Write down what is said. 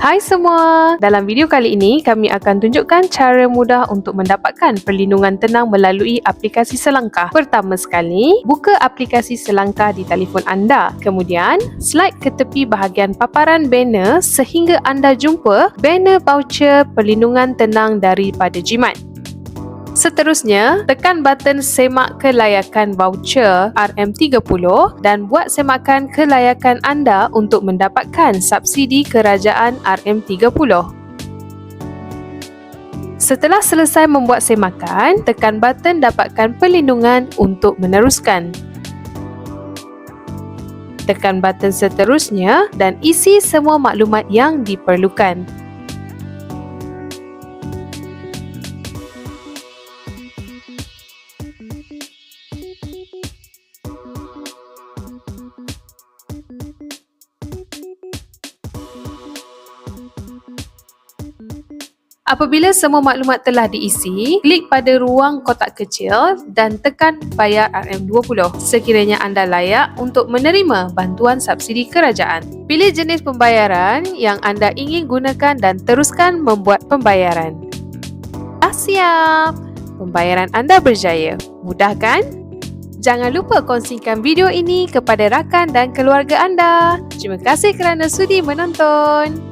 Hai semua! Dalam video kali ini, kami akan tunjukkan cara mudah untuk mendapatkan perlindungan tenang melalui aplikasi Selangkah. Pertama sekali, buka aplikasi Selangkah di telefon anda. Kemudian, slide ke tepi bahagian paparan banner sehingga anda jumpa banner voucher perlindungan tenang daripada Jimat. Seterusnya, tekan button semak kelayakan voucher RM30 dan buat semakan kelayakan anda untuk mendapatkan subsidi kerajaan RM30. Setelah selesai membuat semakan, tekan button dapatkan perlindungan untuk meneruskan. Tekan button seterusnya dan isi semua maklumat yang diperlukan. Apabila semua maklumat telah diisi, klik pada ruang kotak kecil dan tekan bayar RM20 sekiranya anda layak untuk menerima bantuan subsidi kerajaan. Pilih jenis pembayaran yang anda ingin gunakan dan teruskan membuat pembayaran. Dah siap! Pembayaran anda berjaya. Mudah kan? Jangan lupa kongsikan video ini kepada rakan dan keluarga anda. Terima kasih kerana sudi menonton.